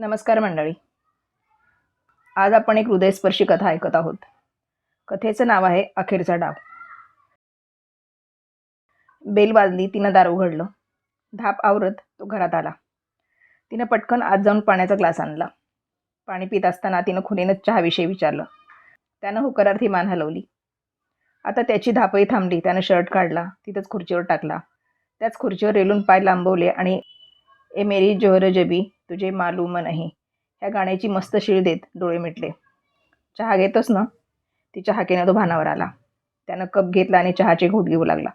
नमस्कार मंडळी. आज आपण एक हृदयस्पर्शी कथा ऐकत आहोत. कथेचं नाव आहे अखेरचा डाव. बेल वाजली तिनं दार उघडलं. धाप आवरत तो घरात आला. तिनं पटकन आत जाऊन पाण्याचा ग्लास आणला. पाणी पित असताना तिनं खुनीनं चहाविषयी विचारलं. त्यानं होकारार्थी मान हलवली. आता त्याची धापही थांबली. त्यानं शर्ट काढला तिथंच खुर्चीवर टाकला. त्याच खुर्चीवर रेलून पाय लांबवले आणि ए मेरी जोहर जबी तुझे मालूम नाही. ह्या गाण्याची मस्त शिळ देत डोळे मिटले. चहा घेतोस ना? तिच्या हाकेने तो भानावर आला. त्यानं कप घेतला आणि चहाचे घोट घेऊ लागला.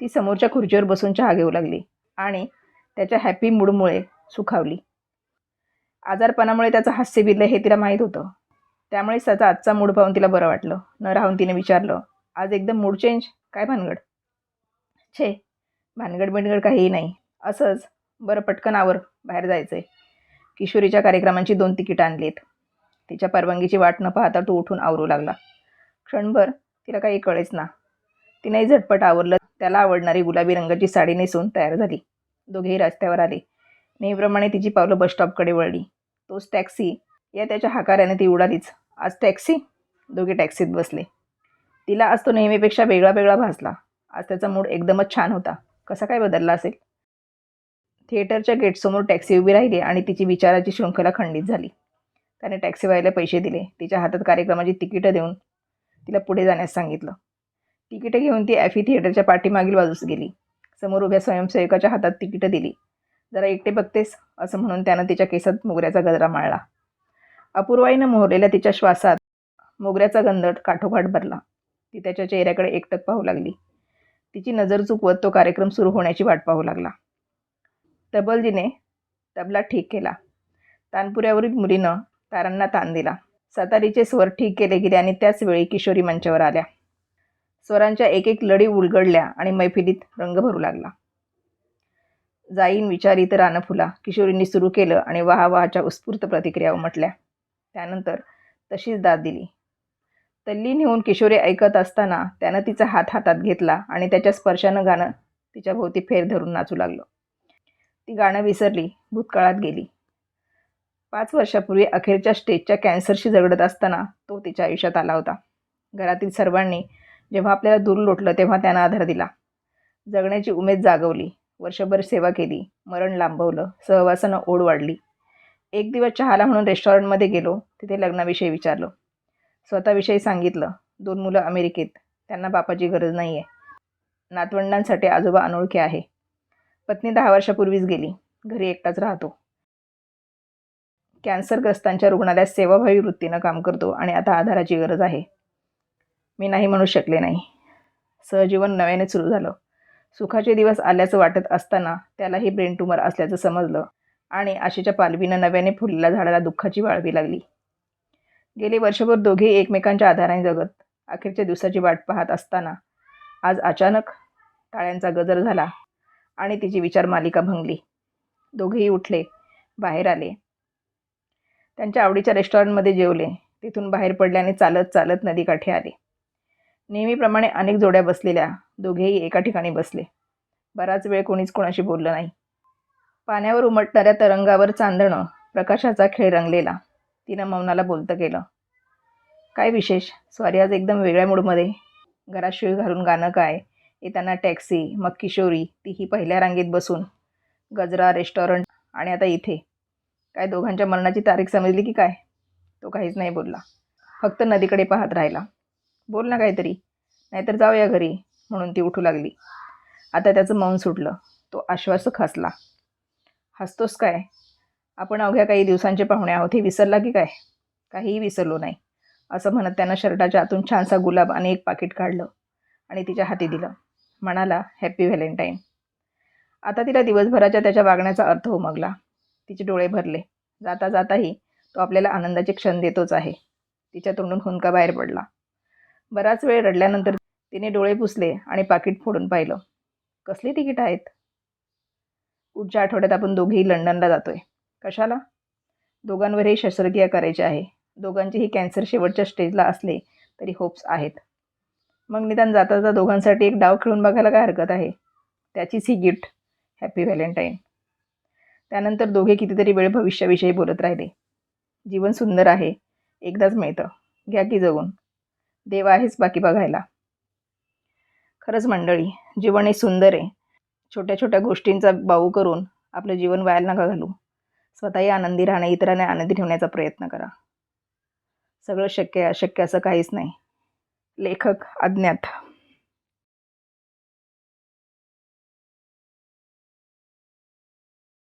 ती समोरच्या खुर्चीवर बसून चहा घेऊ लागली आणि त्याच्या हॅपी मूडमुळे सुखावली. आजारपणामुळे त्याचं हास्य बिरलं हे तिला माहीत होतं. त्यामुळे त्याचा आजचा मूड पाहून तिला बरं वाटलं. न राहून तिने विचारलं आज एकदम मूड चेंज काय भानगड? छे भानगड बिनगड काहीही नाही. असंच बरं पटकन आवर बाहेर जायचं आहे किशोरीच्या कार्यक्रमांची दोन तिकीटं आणलीत. तिच्या परवानगीची वाट न पाहता तो उठून आवरू लागला. क्षणभर तिला काही कळेच ना. तिनेही झटपट आवरलं. त्याला आवडणारी गुलाबी रंगाची साडी नेसून तयार झाली. दोघेही रस्त्यावर आले. नेहमीप्रमाणे तिची पावलं बसस्टॉपकडे वळली. तोच टॅक्सी या त्याच्या हाकाऱ्याने ती उडालीच. आज टॅक्सी? दोघे टॅक्सीत बसले. तिला आज तो नेहमीपेक्षा वेगळा वेगळा भासला. आज त्याचा मूड एकदमच छान होता. कसा काय बदलला असेल? थिएटरच्या गेटसमोर टॅक्सी उभी राहिली आणि तिची विचाराची शृंखला खंडित झाली. त्याने टॅक्सीवाल्याला पैसे दिले. तिच्या हातात कार्यक्रमाची तिकीटं देऊन तिला पुढे जाण्यास सांगितलं. तिकीटं घेऊन ती ॲफी थिएटरच्या पाठीमागील बाजूस गेली. समोर उभ्या स्वयंसेवकाच्या हातात तिकीटं दिली. जरा एकटे बघतेस असं म्हणून त्यानं तिच्या केसात मोगऱ्याचा गजरा माळला. अपूर्वाईनं मोहरलेल्या तिच्या श्वासात मोगऱ्याचा गंधट काठोकाठ भरला. ती त्याच्या चेहऱ्याकडे एकटक पाहू लागली. तिची नजर चुकवत तो कार्यक्रम सुरू होण्याची वाट पाहू लागला. तबलजीने तबला ठीक केला. तानपुऱ्यावरील मुलीनं तारांना ताण दिला. सतारीचे स्वर ठीक केले गेले आणि त्याचवेळी किशोरी मंचावर आल्या. स्वरांच्या एक एक लढी उलगडल्या आणि मैफिलीत रंग भरू लागला. जाईन विचारी तर फुला किशोरींनी सुरू केलं आणि वाहावाहाच्या उत्स्फूर्त प्रतिक्रिया उमटल्या त्यानंतर तशीच दाद दिली. तल्लीन होऊन किशोरी ऐकत असताना त्यानं तिचा हात हातात घेतला आणि त्याच्या स्पर्शानं गाणं तिच्या भोवती फेर धरून नाचू लागलं. ती गाणं विसरली भूतकाळात गेली. पाच वर्षापूर्वी अखेरच्या स्टेजच्या कॅन्सरशी झगडत असताना तो तिच्या आयुष्यात आला होता. घरातील सर्वांनी जेव्हा आपल्याला दूर लोटलं तेव्हा त्यांना आधार दिला. जगण्याची उमेद जागवली वर्षभर सेवा केली मरण लांबवलं सहवासानं ओढ वाढली. एक दिवस चहाला म्हणून रेस्टॉरंटमध्ये गेलो तिथे लग्नाविषयी विचारलं. स्वतःविषयी सांगितलं दोन मुलं अमेरिकेत त्यांना बापाची गरज नाही आहे नातवंडांसाठी आजोबा अनोळखे आहे. पत्नी दहा वर्षापूर्वीच गेली. घरी एकटाच राहतो. कॅन्सरग्रस्तांच्या रुग्णालयात सेवाभावी वृत्तीनं काम करतो आणि आता आधाराची गरज आहे. मी नाही म्हणू शकले नाही. सहजीवन नव्याने सुरू झालं. सुखाचे दिवस आल्याचं वाटत असताना त्यालाही ब्रेन ट्यूमर असल्याचं समजलं आणि आशेच्या पालवीनं नव्याने फुललेल्या झाडाला दुःखाची वाळवी लागली. गेले वर्षभर दोघेही एकमेकांच्या आधाराने जगत अखेरच्या दिवसाची वाट पाहत असताना आज अचानक टाळ्यांचा गजर झाला. आणि तिची विचार मालिका भंगली. दोघेही उठले बाहेर आले. त्यांच्या आवडीच्या रेस्टॉरंटमध्ये जेवले. तिथून बाहेर पडल्याने चालत चालत नदीकाठी आले. नेहमीप्रमाणे अनेक जोड्या बसलेल्या. दोघेही एका ठिकाणी बसले. बराच वेळ कोणीच कोणाशी बोललं नाही. पाण्यावर उमटणाऱ्या तरंगावर चांदणं प्रकाशाचा खेळ रंगलेला. तिनं मौनाला बोलतं केलं. काय विशेष? स्वारी आज एकदम वेगळ्या मूडमध्ये घरात शिळ घालून गाणं काय? येताना टॅक्सी मग किशोरी तीही पहिल्या रांगेत बसून. गजरा रेस्टॉरंट आणि आता इथे. काय दोघांच्या मरणाची तारीख समजली की काय? तो काहीच नाही बोलला. फक्त नदीकडे पाहत राहिला. बोल ना काहीतरी. नाहीतर जाऊया घरी म्हणून ती उठू लागली. आता त्याचं मौन सुटलं. तो आश्वासक हसला हसतोस काय? आपण अवघ्या काही दिवसांचे पाहुणे आहोत. हे विसरला की काय? काहीही विसरलो नाही. असं म्हणत त्यानं शर्टाच्या आतून छानसा गुलाब आणि एक पाकिट काढलं आणि तिच्या हाती दिलं. म्हणाला हॅपी व्हॅलेंटाईन आता तिला दिवसभराच्या त्याच्या वागण्याचा अर्थ उमगला. तिचे डोळे भरले. जाता जाताही तो आपल्याला आनंदाचे क्षण देतोच आहे. तिच्या तोंडून हुंका बाहेर पडला. बराच वेळ रडल्यानंतर तिने डोळे पुसले आणि पाकिट फोडून पाहिलं. कसली तिकीट आहेत? पुढच्या आठवड्यात आपण दोघेही लंडनला जातोय. कशाला? दोघांवरही शस्त्रक्रिया करायची आहे. दोघांचेही कॅन्सर शेवटच्या स्टेजला असले तरी होप्स आहेत. मग निदान जाता जाता दोघांसाठी एक डाव खेळून बघायला काय हरकत आहे? त्याचीच ही गिफ्ट हॅपी व्हॅलेंटाईन त्यानंतर दोघे कितीतरी वेळ भविष्याविषयी बोलत राहिले. जीवन सुंदर आहे. एकदाच मिळतं. घ्या की जगून. देव आहेच बाकी बघायला. खरंच मंडळी जीवन हे सुंदर आहे. छोट्या छोट्या गोष्टींचा बाऊ करून आपलं जीवन व्हायला नका घालू. स्वतःही आनंदी राहणे इतरांना आनंदी ठेवण्याचा प्रयत्न करा. सगळं शक्य आहे अशक्य असं काहीच नाही. लेखक अज्ञात.